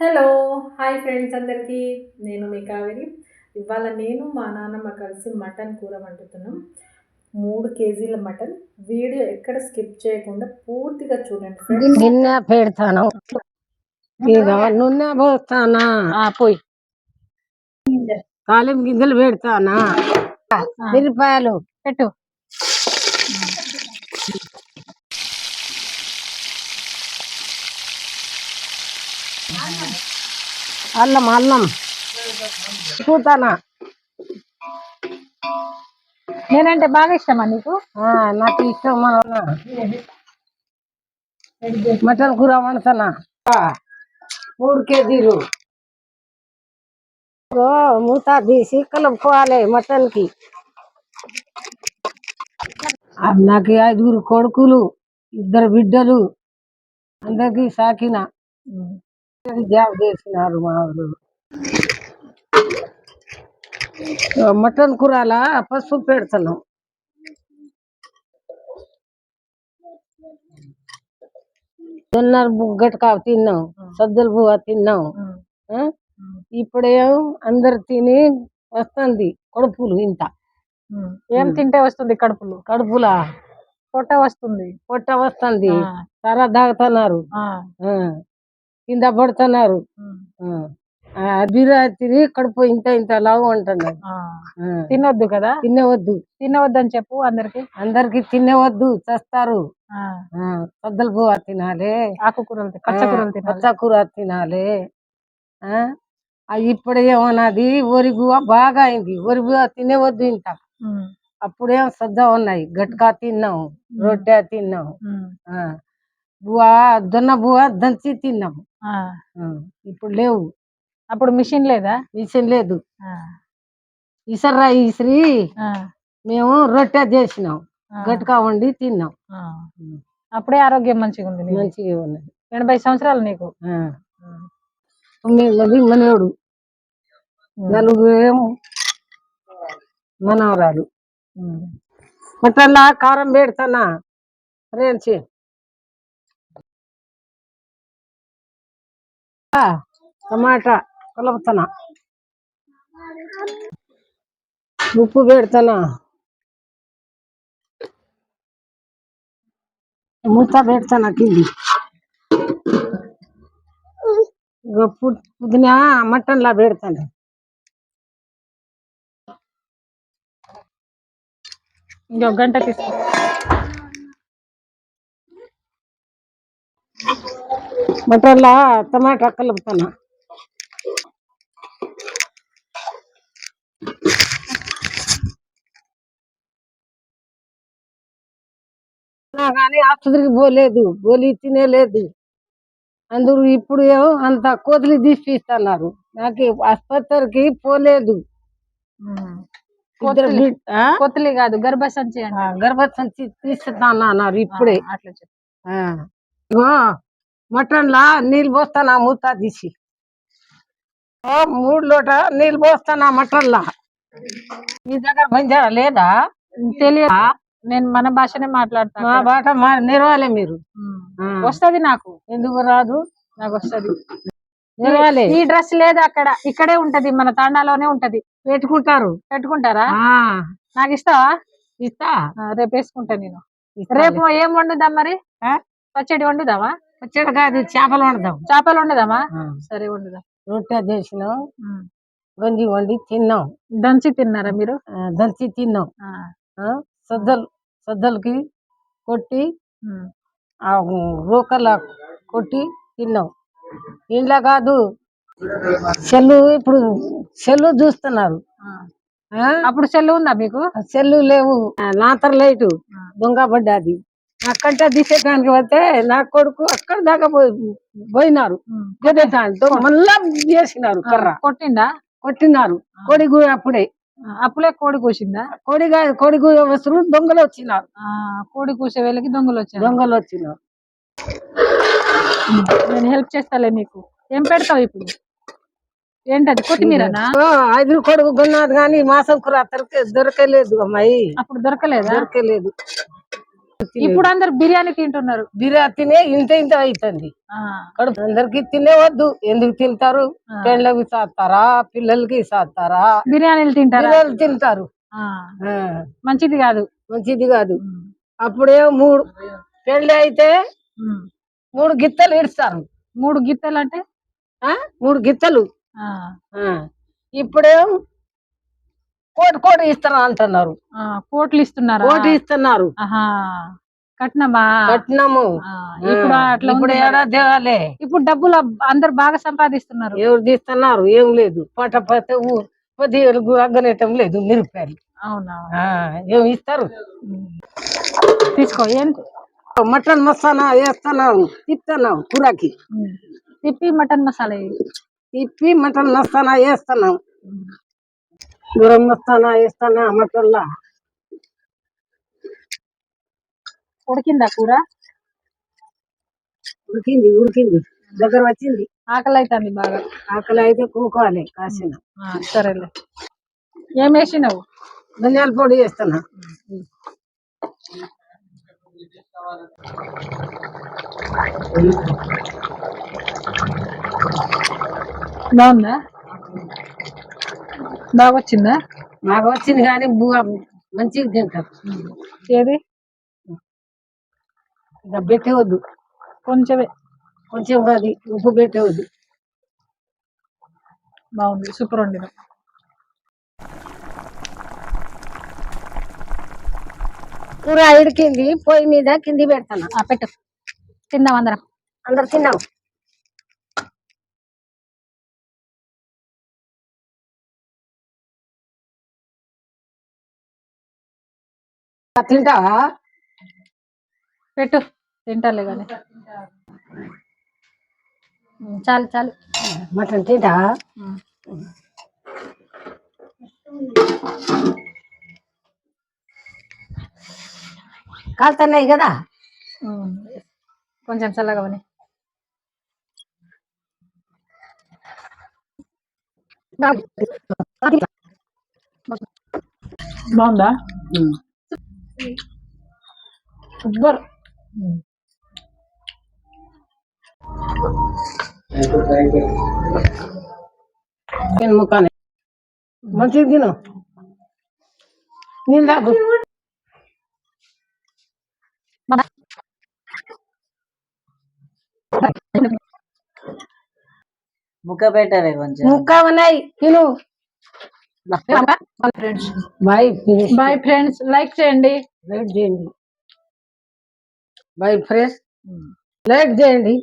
Hello hi friends అందరికీ. నేను మీ కావేరి. ఇవాళ నేను మా నాన్నమ్మ కలిసి మటన్ కూర వండుతున్నాం. మూడు కేజీల మటన్. వీడియో ఎక్కడ స్కిప్ చేయకుండా పూర్తిగా చూడండి ఫ్రెండ్స్ గిన్నె పెడతాను. ఇక నూనె పోస్తానా పోయి. తాలింపు గింజలు పెడతానా? మిరపాయలు పెట్టు. అల్లం అల్లం చూతానా? నేనంటే బాగా ఇష్టమా నీకు? ఆ, నాకు ఇష్టం. మటన్ కూర వండుతానా? మూడు కేజీలు. మూత తీసి కలుపుకోవాలి మటన్కి ఆ, నాకు ఐదుగురు కొడుకులు ఇద్దరు బిడ్డలు. అందరికి సాకిన. జాబ్ చేసినారు మా మటన్ కూరలా? పసుపు పెడుతున్నాం జొన్న గట్కా తిన్నాం. సజ్జల బువ్వ తిన్నాం? ఇప్పుడేం అందరు తిని వస్తుంది కడుపులు ఇంత. ఏం తింటే వస్తుంది కడుపులో? కడుపులా? పొట్ట వస్తుంది. పొట్ట వస్తుంది. తర తాగుతున్నారు. ఆ. కింద పడుతున్నారు. తిని కడుపు ఇంత ఇంత లావు అంటున్నారు. ఆ. తినొద్దు కదా? తినవద్దు. తినవద్దని చెప్పు అందరికి. అందరికి తినవద్దు చస్తారు. ఆ, సద్దల పువ్వు తినాలి. ఆకుకూరలు తి- పచ్చకూరలు తినాలి. పచ్చకూర తినాలి. ఇప్పుడు ఏమన్నది ఒరి గువ్వ బాగా అయింది. ఒరి గువ్వ తినవద్దు ఇంత. అప్పుడేం సద్ద ఉన్నాయి. గట్కా తిన్నాం రొట్టె తిన్నాం. ఉమ్, ఆ, బువ్వ జొన్న బువ్వ దంచి తిన్నాం. ఆ. ఆ, ఇప్పుడు లేవు. అప్పుడు మిషన్ లేదా? మిషన్ లేదు. ఇసర్రా ఇసిరి మేము రొట్టె చేసినాం. గట్కా వండి తిన్నాం. అప్పుడే ఆరోగ్యం మంచిగా ఉంది. మంచిగా ఉన్నది. ఎనభై సంవత్సరాలు నీకు. తొమ్మిది మంది మనవడు. నలుగురు ఏమో మనవరాలు. ఉమ్. మటన్లా కారం పెడతానా ఫ్రెండ్స్ టమాటా కలుపుతానా ఉప్పు పెడతానా మూత పెడతానా కింది. పుదీనా మటన్లా పెడతాను ఇంకొక గంట తీసుకో. మటన్లా టమాటా కలుపుతానా. కానీ ఆసుపత్రికి పోలేదు గోళీ తినేలేదు అందరూ ఇప్పుడు అంత కోతులు తీసిస్తున్నారు నాకు ఆసుపత్రికి పోలేదు? కొత్తలి కాదు గర్భసంచి ఆ, అంటే గర్భసంచి తీస్తున్నా అన్నారు ఇప్పుడే అట్లా ఆ. మటన్ లా నీళ్ళు పోస్తానా మూత తీసి. ఓ, మూడు లోట నీళ్ళు పోస్తానా మటన్ లా మీ దగ్గర బంజారా లేదా? తెలియదు. నేను మన భాషనే మాట్లాడతా మా మా నెరవాలి మీరు. ఆ. వస్తది నాకు. ఎందుకు రాదు? నాకు వస్తది. నెరవాలి. ఈ డ్రెస్ లేదు అక్కడ. ఇక్కడే ఉంటది. మన తాండాలోనే ఉంటది. పెట్టుకుంటారు. పెట్టుకుంటారా? ఆ. నాకు ఇస్తావా? ఇస్తా. ఆ, రేపు వేసుకుంటా నేను. రేపు ఏం వండుదాం మరి? ఆ? పచ్చడి వండుదామా? పచ్చడి కాదు చేపలు వండుదాం. చేపలు వండుదామా. సరే వండుదాం. రొట్టె చేసినాం. గంజి వండి తిన్నాం. దంచి తిన్నారా మీరు? దంచి తిన్నాం. సద్దలు సద్దలకి కొట్టి రోకల కొట్టి తిన్నాం. ఇంట్లో కాదు సెల్లు ఇప్పుడు సెల్లు చూస్తున్నారు? అప్పుడు సెల్లు ఉందా మీకు? సెల్లు లేవు. నాతర లైటు దొంగ పడ్డది. అక్కడికే తీసేయడానికి వస్తే నా కొడుకు అక్కడ దాకా పోయి పోయినారు. కొట్టేదాంతో మళ్ళా చేసినారు కర్ర. కొట్టిండా? కొట్టినారు. కోడి గు అప్పుడే. అప్పుడే కోడి కూసిందా? కోడి కోడి వస్తురు దొంగలు వచ్చినారు. ఆ, కోడి కూసే వేళకి దొంగలు వచ్చారు. దొంగలు వచ్చినారు. నేను హెల్ప్ చేస్తాలే నీకు. ఏం పెడతావు ఇప్పుడు? ఏంటది? కొత్తిమీరనా? ఐదు కొడుకు కొన్నది కానీ మాసం కూర దొరక దొరకలేదు అమ్మాయి. అప్పుడు దొరకలేదా? దొరకలేదు. ఇప్పుడు అందరు బిర్యానీ తింటున్నారు. బిర్యానీ తినే ఇంత ఇంత అవుతుంది కడుపు అందరికి తినేవద్దు. ఎందుకు తింటారు. పెళ్ళకి సాస్తారా పిల్లలకి సాస్తారా బిర్యానీలు తింటారా? పిల్లలు తింటారు. మంచిది కాదు. మంచిది కాదు. అప్పుడే మూడు పెళ్ళి అయితే. మూడు గిత్తలు ఇస్తారు మూడు గిత్తలు అంటే ఆ? మూడు గిత్తలు. ఇప్పుడేం కోటి కోటి ఇస్తాను అంటున్నారు. ఆ, కోట్లు ఇస్తున్నారా? కోటి ఇస్తున్నారు. కట్నమా? కట్నము. ఇప్పుడు అట్లా ఇప్పుడు ఏడా దేవాలే? ఇప్పుడు డబ్బులు అందరు బాగా సంపాదిస్తున్నారు. ఎవరు తీస్తున్నారు? ఏం లేదు. పంట ఊ- పదివేలు అగ్గనేయటం లేదు మిరపకాయలు అవునా? ఏం ఇస్తారు? తీసుకో ఏంటి మటన్ మసాలా వేస్తున్నావు తిప్పుతున్నావు కూరకి. తిప్పి మటన్ మసాలా. తిప్పి మటన్ మసాలా వేస్తున్నాం గరం మసాలా వేస్తున్నా మటన్లా ఉడికిందా కూర? ఉడికింది ఉడికింది. దగ్గర వచ్చింది. ఆకలి అవుతుంది బాగా. ఆకలి అయితే కూకోవాలి కాసిన. సరేలే. ఏం వేసినావు ధనియాల పొడి వేస్తున్నా బాగుందా? బాగా వచ్చిందా నాకు వచ్చింది కానీ మంచిగా తింటారు. ఏది? ఇక పెట్టవద్దు. కొంచెమే. కొంచెం అది ఉప్పు పెట్టవద్దు. బాగుంది సూపర్ వండిన. కూర ఇడికింది పొయ్యి మీద కింది పెడతాను. ఆ, పెట్టు. తిందాం అందరం. అందరు తిన్నాం. తింటావా? పెట్టు తింటాలే కానీ చాలు చాలు. మటన్ తింటావా? ఉమ్. కాలుతున్నాయి కదా. కొంచెం చల్లగా ఉని బాగుందా? సూపర్ ముఖాన్ని. మంచిగా తిను. నీళ్ళు తాగు. ముక్క పెట్టాలి కొంచెం. ముక్క ఉన్నాయి. తిను. Friends bye bye friends like చేయండి. లైక్ చేయండి. బాయ్ ఫ్రెష్ లైక్ చేయండి.